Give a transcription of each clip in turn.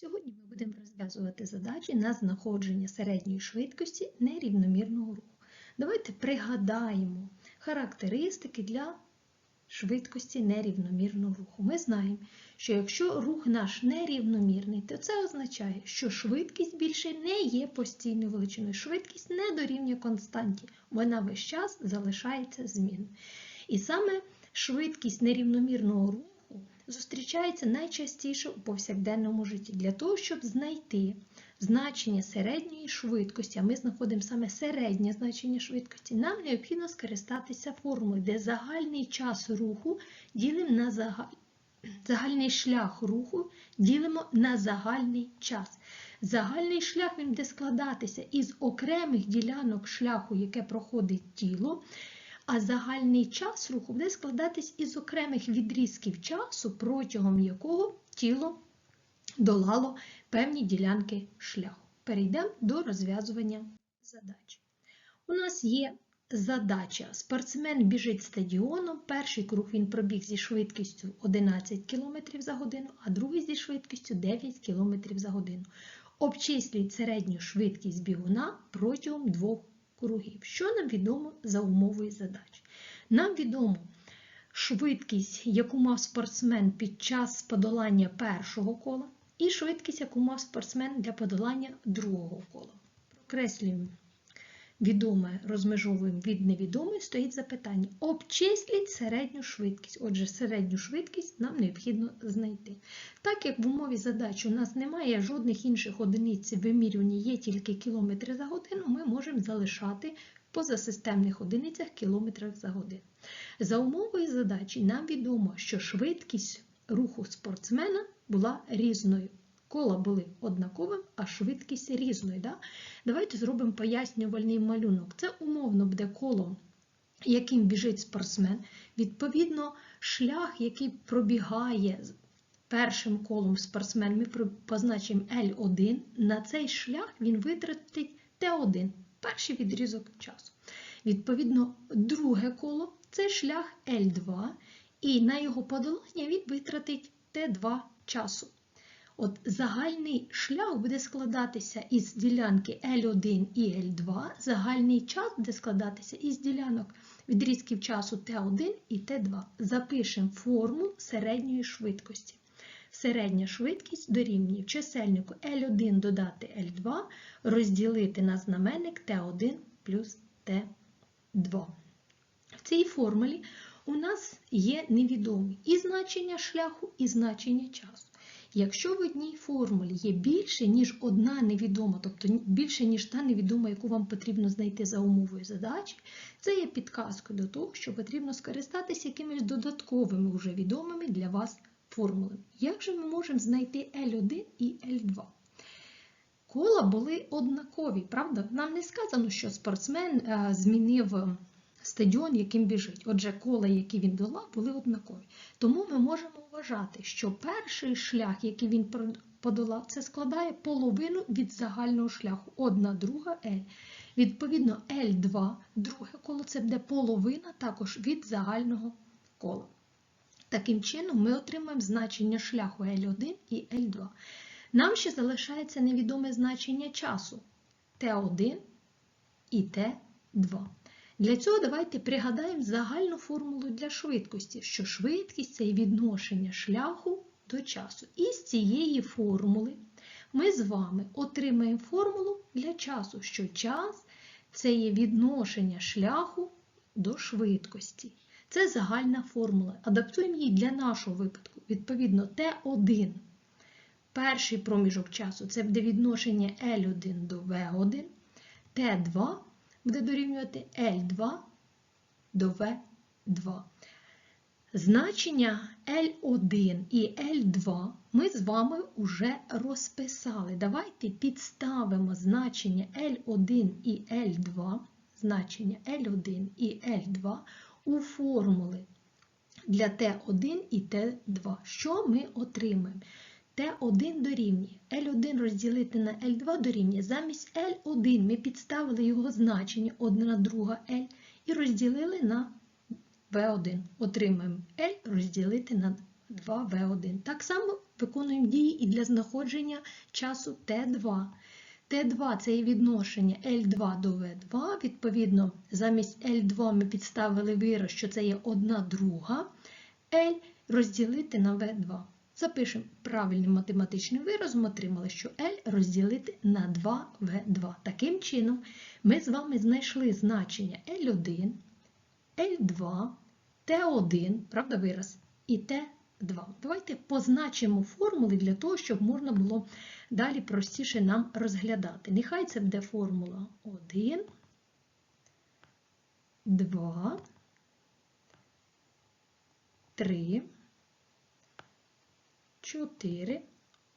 Сьогодні ми будемо розв'язувати задачі на знаходження середньої швидкості нерівномірного руху. Давайте пригадаємо характеристики для швидкості нерівномірного руху. Ми знаємо, що якщо рух наш нерівномірний, то це означає, що швидкість більше не є постійною величиною. Швидкість не дорівнює константі, вона весь час залишається змінною. І саме швидкість нерівномірного руху зустрічається найчастіше у повсякденному житті. Для того, щоб знайти значення середньої швидкості, а ми знаходимо саме середнє значення швидкості, нам необхідно скористатися формулою, де загальний час руху ділимо на загаль... загальний шлях руху ділимо на загальний час. Загальний шлях він буде складатися із окремих ділянок шляху, яке проходить тіло. А загальний час руху буде складатись із окремих відрізків часу, протягом якого тіло долало певні ділянки шляху. Перейдемо до розв'язування задач. У нас є задача: спортсмен біжить стадіоном. Перший круг він пробіг зі швидкістю 11 км за годину, а другий зі швидкістю 9 км за годину. Обчислюють середню швидкість бігуна протягом двох кругів. Що нам відомо за умовою задачі? Нам відомо швидкість, яку мав спортсмен під час подолання першого кола, і швидкість, яку мав спортсмен для подолання другого кола. Прокреслюємо відоме, розмежовуємо від невідомої, стоїть запитання. Обчисліть середню швидкість. Отже, середню швидкість нам необхідно знайти. Так як в умові задачі у нас немає жодних інших одиниць вимірювання, є тільки кілометри за годину, ми можемо залишати в позасистемних одиницях кілометрах за годину. За умовою задачі нам відомо, що швидкість руху спортсмена була різною. Кола були однаковим, а швидкість різною. Да? Давайте зробимо пояснювальний малюнок. Це умовно буде коло, яким біжить спортсмен. Відповідно, шлях, який пробігає першим колом спортсмен, ми позначимо L1. На цей шлях він витратить T1, перший відрізок часу. Відповідно, друге коло це шлях L2, і на його подолання він витратить T2 часу. От загальний шлях буде складатися із ділянки L1 і L2, загальний час буде складатися із ділянок відрізків часу T1 і T2. Запишемо форму середньої швидкості. Середня швидкість дорівнює чисельнику L1 додати L2, розділити на знаменник T1 плюс T2. В цій формулі у нас є невідомі і значення шляху, і значення часу. Якщо в одній формулі є більше, ніж одна невідома, тобто більше, ніж та невідома, яку вам потрібно знайти за умовою задачі, це є підказкою до того, що потрібно скористатися якимись додатковими вже відомими для вас формулами. Як же ми можемо знайти L1 і L2? Кола були однакові, правда? Нам не сказано, що спортсмен змінив стадіон, яким біжить. Отже, кола, які він долав, були однакові. Тому ми можемо вважати, що перший шлях, який він подолав, це складає половину від загального шляху. Одна друга L. Відповідно, L2, друге коло це буде половина також від загального кола. Таким чином, ми отримаємо значення шляху L1 і L2. Нам ще залишається невідоме значення часу T1 і T2. Для цього давайте пригадаємо загальну формулу для швидкості, що швидкість це відношення шляху до часу. І з цієї формули ми з вами отримаємо формулу для часу, що час це є відношення шляху до швидкості. Це загальна формула. Адаптуємо її для нашого випадку. Відповідно, Т1. Перший проміжок часу це буде відношення L1 до V1, Т2 буде дорівнювати L2 до V2. Значення L1 і L2 ми з вами вже розписали. Давайте підставимо значення L1 і L2, значення L1 і L2 у формули для T1 і T2. Що ми отримаємо? Т1 дорівнює. L1 розділити на L2 дорівнює. Замість L1 ми підставили його значення 1 друга L і розділили на V1. Отримаємо L розділити на 2В1. Так само виконуємо дії і для знаходження часу Т2. Т2 це є відношення L2 до V2. Відповідно, замість L2 ми підставили вираз, що це є 1 друга. L розділити на V2. Запишемо правильним математичним виразом, отримали, що L розділити на 2V2. Таким чином, ми з вами знайшли значення L1, L2, T1, правда вираз, і T2. Давайте позначимо формули для того, щоб можна було далі простіше нам розглядати. Нехай це буде формула 1, 2, 3, 4.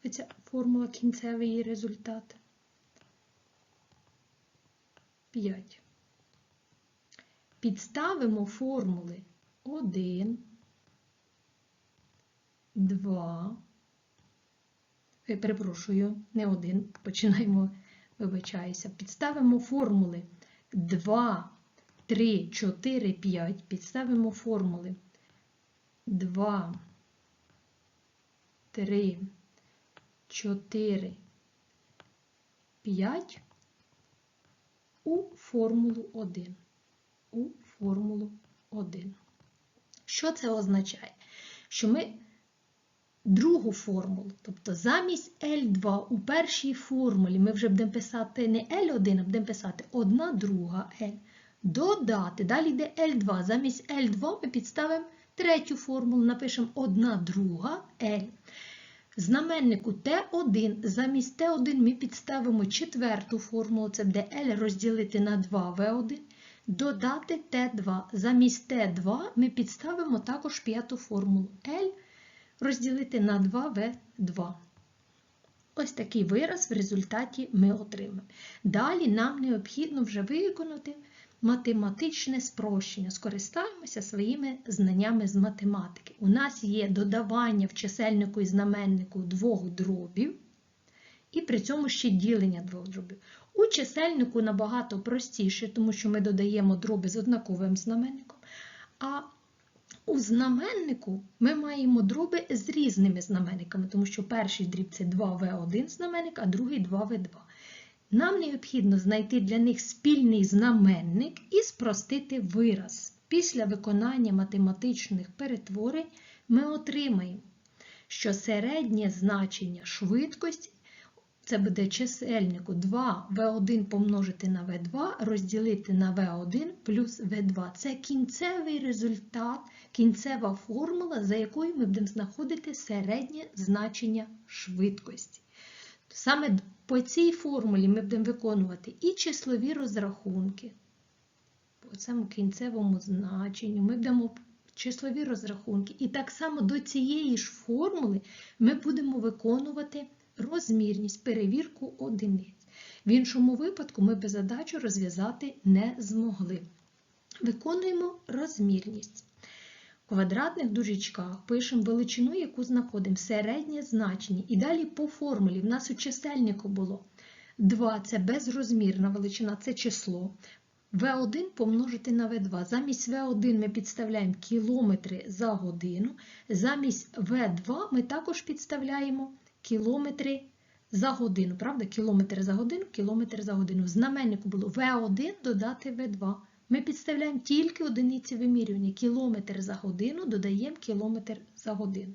Оця формула кінцевий її результат. 5. Підставимо формули 1, 2, я перепрошую, не 1, починаємо, вибачаюся. Підставимо формули 2, 3, 4, 5. Підставимо формули 2, 3, 4, 5 у формулу 1. У формулу 1. Що це означає? Що ми другу формулу, тобто замість L2 у першій формулі ми вже будемо писати не L1, а будемо писати 1 друга L. Додати, далі йде L2. Замість L2 ми підставимо третю формулу, напишемо 1 друга L. Знаменнику Т1, замість Т1 ми підставимо четверту формулу, це буде L розділити на 2В1, додати Т2. Замість Т2 ми підставимо також п'яту формулу L розділити на 2В2. Ось такий вираз в результаті ми отримаємо. Далі нам необхідно вже виконати математичне спрощення. Скористаємося своїми знаннями з математики. У нас є додавання в чисельнику і знаменнику двох дробів, і при цьому ще ділення двох дробів. У чисельнику набагато простіше, тому що ми додаємо дроби з однаковим знаменником. А у знаменнику ми маємо дроби з різними знаменниками, тому що перший дріб це 2В1 знаменник, а другий 2В2. Нам необхідно знайти для них спільний знаменник і спростити вираз. Після виконання математичних перетворень ми отримаємо, що середнє значення швидкості це буде чисельнику 2В1 помножити на В2 розділити на В1 плюс В2. Це кінцевий результат, кінцева формула, за якою ми будемо знаходити середнє значення швидкості. Саме по цій формулі ми будемо виконувати і числові розрахунки. По цьому кінцевому значенню ми будемо числові розрахунки. І так само до цієї ж формули ми будемо виконувати розмірність, перевірку одиниць. В іншому випадку ми би задачу розв'язати не змогли. Виконуємо розмірність. Квадратних дужечках пишемо величину, яку знаходимо середнє значення. І далі по формулі в нас у чисельнику було 2 це безрозмірна величина, це число. В1 помножити на В2. Замість В1 ми підставляємо кілометри за годину. Замість В2 ми також підставляємо кілометри за годину. Правда? Кілометри за годину, кілометр за годину. В знаменнику було В1 додати В2. Ми підставляємо тільки одиниці вимірювання. Кілометр за годину додаємо кілометр за годину.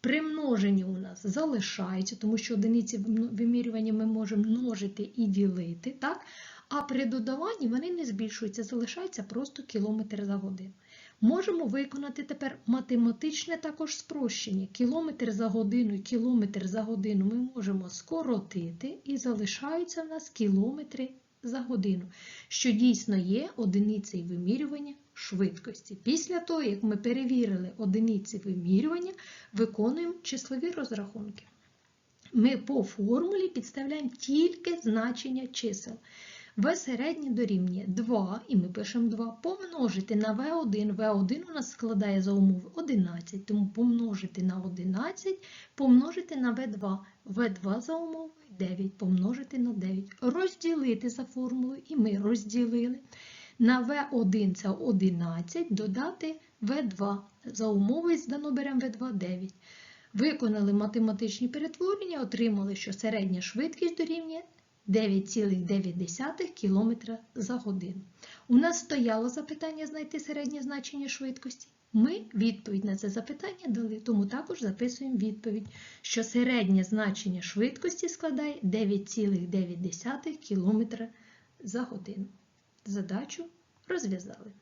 При множенні у нас залишається, тому що одиниці вимірювання ми можемо множити і ділити. так? А при додаванні вони не збільшуються, залишається просто кілометр за годину. Можемо виконати тепер математичне також спрощення. Кілометр за годину і кілометр за годину ми можемо скоротити, і залишаються в нас кілометри за годину, що дійсно є одиницею вимірювання швидкості. Після того, як ми перевірили одиниці вимірювання, виконуємо числові розрахунки. Ми по формулі підставляємо тільки значення чисел. В середнє дорівнює 2, і ми пишемо 2, помножити на В1. В1 у нас складає за умови 11, тому помножити на 11, помножити на В2. В2 за умовою 9, помножити на 9. Розділити за формулою, і ми розділили. На В1 це 11, додати В2. За умовою здано беремо В2 9. Виконали математичні перетворення, отримали, що середня швидкість дорівнює 9,9 км за годину. У нас стояло запитання знайти середнє значення швидкості. Ми відповідь на це запитання дали, тому також записуємо відповідь, що середнє значення швидкості складає 9,9 км за годину. Задачу розв'язали.